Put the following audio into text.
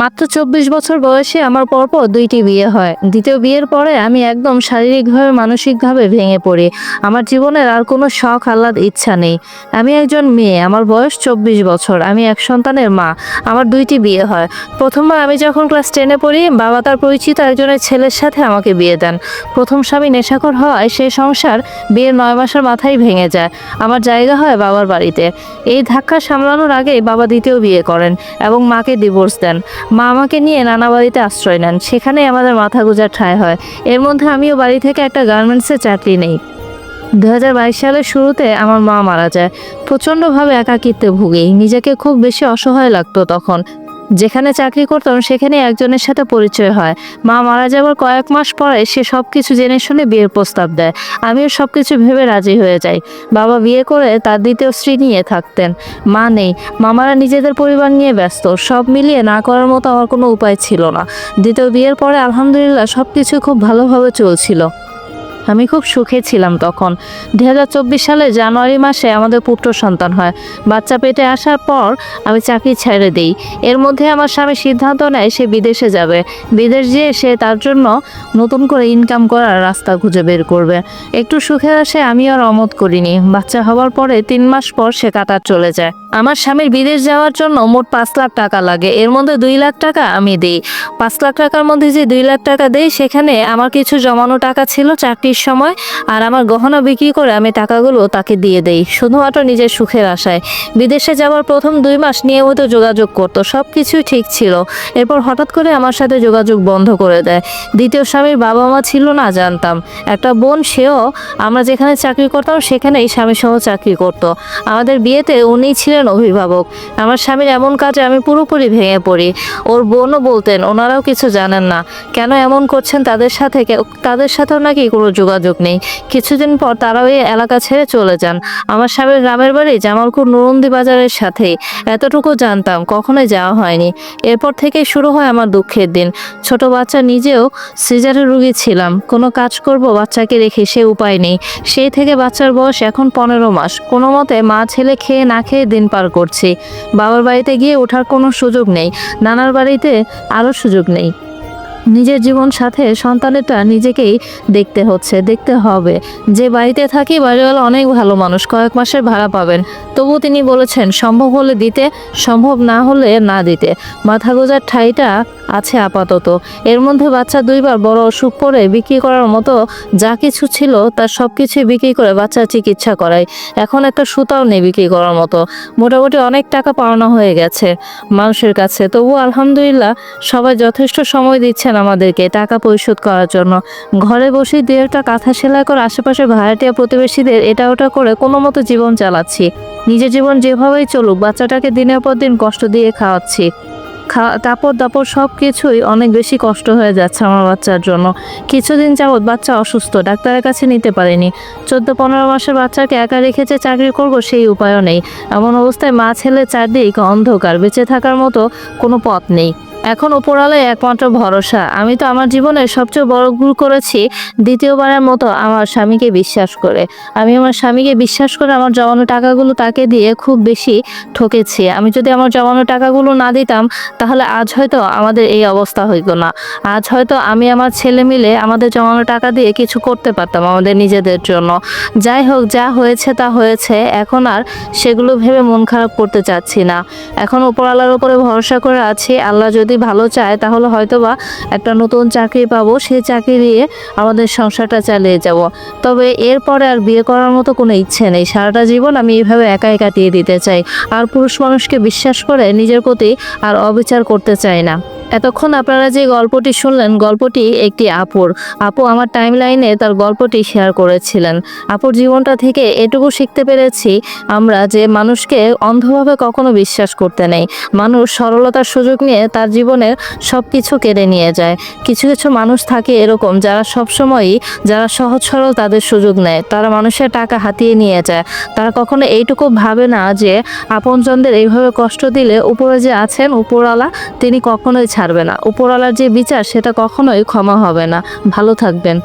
মাত্র চব্বিশ বছর বয়সে আমার পরপর দুইটি বিয়ে হয়। দ্বিতীয় বিয়ের পরে আমি একদম শারীরিকভাবে, মানসিকভাবে ভেঙে পড়ি। আমার জীবনের আর কোনো শখ, আহ্লাদ, ইচ্ছা নেই। আমি একজন মেয়ে, আমার বয়স চব্বিশ বছর। আমি এক সন্তানের মা। আমার দুইটি বিয়ে হয়। প্রথমবার আমি যখন ক্লাস টেনে পড়ি, বাবা তার পরিচিত একজনের ছেলের সাথে আমাকে বিয়ে দেন। প্রথম স্বামী নেশাখর হওয়ায় সেই সংসার বিয়ের নয় মাসের মাথায় ভেঙে যায়। আমার জায়গা হয় বাবার বাড়িতে। এই ধাক্কা সামলানোর আগেই বাবা দ্বিতীয় বিয়ে করেন এবং মাকে ডিভোর্স দেন। মা আমাকে নিয়ে নানা বাড়িতে আশ্রয় নেন। সেখানে আমাদের মাথা গুজার ঠায় হয়। এর মধ্যে আমিও বাড়ি থেকে একটা গার্মেন্টসে চাকরি নেই। দু হাজার বাইশ সালের শুরুতে আমার মা মারা যায়। প্রচণ্ডভাবে একাকিত্বে ভুগি। নিজেকে খুব বেশি অসহায় লাগতো তখন। যেখানে চাকরি করতাম সেখানে একজনের সাথে পরিচয় হয়। মা মারা যাওয়ার কয়েক মাস পরে সে সব কিছু জেনে শুনে বিয়ের প্রস্তাব দেয়। আমিও সব কিছু ভেবে রাজি হয়ে যাই। বাবা বিয়ে করে তার দ্বিতীয় স্ত্রী নিয়ে থাকতেন। মা নেই। মামারা নিজেদের পরিবার নিয়ে ব্যস্ত। সব মিলিয়ে না করার মতো আমার কোনো উপায় ছিল না। দ্বিতীয় বিয়ের পরে আলহামদুলিল্লাহ সব কিছু খুব ভালোভাবে চলছিল। আমি খুব সুখে ছিলাম তখন। দু হাজার চব্বিশ সালে জানুয়ারি মাসে আমাদের পুত্র সন্তান হয়। বাচ্চা পেটে আসার পর আমি চাকরি ছেড়ে দিই। এর মধ্যে আমার স্বামী সিদ্ধান্ত নেয় সে বিদেশে যাবে। বিদেশ যেয়ে সে তার জন্য নতুন করে ইনকাম করার রাস্তা খুঁজে বের করবে। একটু সুখে আসে আমি আর অমত করিনি। বাচ্চা হওয়ার পরে তিন মাস পর সে কাতার চলে যায়। আমার স্বামীর বিদেশ যাওয়ার জন্য মোট পাঁচ লাখ টাকা লাগে। এর মধ্যে দুই লাখ টাকা আমি দিই। পাঁচ লাখ টাকার মধ্যে যে দুই লাখ টাকা দেই, সেখানে আমার কিছু জমানো টাকা ছিল চাকরির সময়, আর আমার গহনা বিক্রি করে আমি টাকাগুলো তাকে দিয়ে দেই, শুধুমাত্র নিজের সুখের আশায়। বিদেশে যাওয়ার প্রথম দুই মাস নিয়মিত যোগাযোগ করতো সব কিছুই ঠিক ছিল। এরপর হঠাৎ করে আমার সাথে যোগাযোগ বন্ধ করে দেয়। দ্বিতীয় স্বামীর বাবা মা ছিল না, জানতাম। একটা বোন, সেও আমরা যেখানে চাকরি করতাম, সেখানেই স্বামী সহ চাকরি করতো। আমাদের বিয়েতে উনি ছিলেন অভিভাবক। আমার স্বামীর এমন কাজে আমি পুরোপুরি ভেঙে পড়ি। ওর বোনও বলতেন, ওনারাও কিছু জানেন না। কেন এমন করছেন তাদের সাথে? তাদের সাথেও নাকি কোনো যোগাযোগ নেই। কিছুদিন পর তারাও এই এলাকা ছেড়ে চলে যান। আমার স্বামীর গ্রামের বাড়ি জামালপুর নুরন্দি বাজারের সাথেই। এতটুকু জানতাম, কখনোই যাওয়া হয়নি। এরপর থেকে শুরু হয় আমার দুঃখের দিন। ছোট বাচ্চা নিজেও সিজারের রুগী ছিলাম। কোনো কাজ করব বাচ্চাকে রেখে সে উপায় নেই। সেই থেকে বাচ্চার বয়স এখন পনেরো মাস। কোনো মতে মা ছেলে খেয়ে না খেয়ে দিন পার করছি। বাবার বাড়িতে গিয়ে ওঠার কোনো সুযোগ নেই। নানার বাড়িতে আরও সুযোগ নেই। নিজের জীবন সাথে সন্তানেরটা নিজেকেই দেখতে হচ্ছে, দেখতে হবে। যে বাড়িতে থাকি, বাড়িওয়ালা অনেক ভালো মানুষ, কয়েক মাসের ভাড়া পাবেন। তবু তিনি বলেছেন, সম্ভব হলে দিতে, সম্ভব না হলে না দিতে। মাথা গোজার ঠাইটা আছে আপাতত। এর মধ্যে বাচ্চা দুইবার বড় অসুখ পড়ে বিক্রি করার মতো যা কিছু ছিল তার সব কিছুই বিক্রি করে বাচ্চার চিকিৎসা করায়। এখন একটা সুতাও নেই বিক্রি করার মতো। মোটামুটি অনেক টাকা পাওনা হয়ে গেছে মানুষের কাছে। তবু আলহামদুলিল্লাহ সবাই যথেষ্ট সময় দিচ্ছেন আমাদেরকে টাকা পরিশোধ করার জন্য। ঘরে বসেই দু একটা কাঁথা সেলাই করে আশেপাশে ভাড়াটিয়া প্রতিবেশীদের এটা ওটা করে কোনো মতো জীবন চালাচ্ছি। নিজের জীবন যেভাবেই চলুক, বাচ্চাটাকে দিনের পর দিন কষ্ট দিয়ে খাওয়াচ্ছি। খাওয়া কাপড় দাপড় সব কিছুই অনেক বেশি কষ্ট হয়ে যাচ্ছে আমার বাচ্চার জন্য। কিছুদিন যাবৎ বাচ্চা অসুস্থ, ডাক্তারের কাছে নিতে পারেনি। চোদ্দ পনেরো মাসের বাচ্চাকে একা রেখে যে চাকরি করব সেই উপায়ও নেই। এমন অবস্থায় মা ছেলে চারদিক অন্ধকার, বেঁচে থাকার মতো কোনো পথ নেই। এখন উপরালায় একমাত্র ভরসা। আমি তো আমার জীবনের সবচেয়ে বড় ভুল করেছি, দ্বিতীয়বারের মতো আমার স্বামীকে বিশ্বাস করে। আমি আমার স্বামীকে বিশ্বাস করে আমার জমানো টাকাগুলো তাকে দিয়ে খুব বেশি ঠকেছি। আমি যদি আমার জমানো টাকাগুলো না দিতাম, তাহলে আজ হয়তো আমাদের এই অবস্থা হইতো না। আজ হয়তো আমি আমার ছেলে মিলে আমাদের জমানো টাকা দিয়ে কিছু করতে পারতাম আমাদের নিজেদের জন্য। যাই হোক, যা হয়েছে তা হয়েছে। এখন আর সেগুলো ভেবে মন খারাপ করতে চাচ্ছি না। এখন উপরওয়ালার উপরে ভরসা করে আছি। আল্লাহ যদি ভালো চায়, তাহলে হয়তো বা একটা নতুন চাকরি পাবো, সেই চাকরি দিয়ে আমাদের সংসারটা চালিয়ে যাব। তবে এরপরে আর বিয়ে করার মতো কোনো ইচ্ছে নেই। সারাটা জীবন আমি এইভাবে একাই কাটিয়ে দিতে চাই। আর পুরুষ মানুষকে বিশ্বাস করে নিজের প্রতি আর অবিচার করতে চাই না। এতক্ষণ আপনারা যে গল্পটি শুনলেন, গল্পটি একটি আপুর। আপু আমার টাইম লাইনে তার গল্পটি শেয়ার করেছিলেন। আপুর জীবনটা থেকে এটুকু শিখতে পেরেছি আমরা যে মানুষকে অন্ধভাবে কখনো বিশ্বাস করতে নেই। মানুষ সরলতার সুযোগ নিয়ে তার জীবনের সব কিছু কেড়ে নিয়ে যায়। কিছু কিছু মানুষ থাকে এরকম যারা সবসময়ই, যারা সহজ সরল তাদের সুযোগ নেয়। তারা মানুষের টাকা হাতিয়ে নিয়ে যায়। তারা কখনো এইটুকু ভাবে না যে আপনজনদের এইভাবে কষ্ট দিলে উপরে যে আছেন, উপরওয়ালা, তিনি কখনোই ছাড়বে না। উপরওয়ালার যে বিচার সেটা কখনোই ক্ষমা হবে না। ভালো থাকবেন।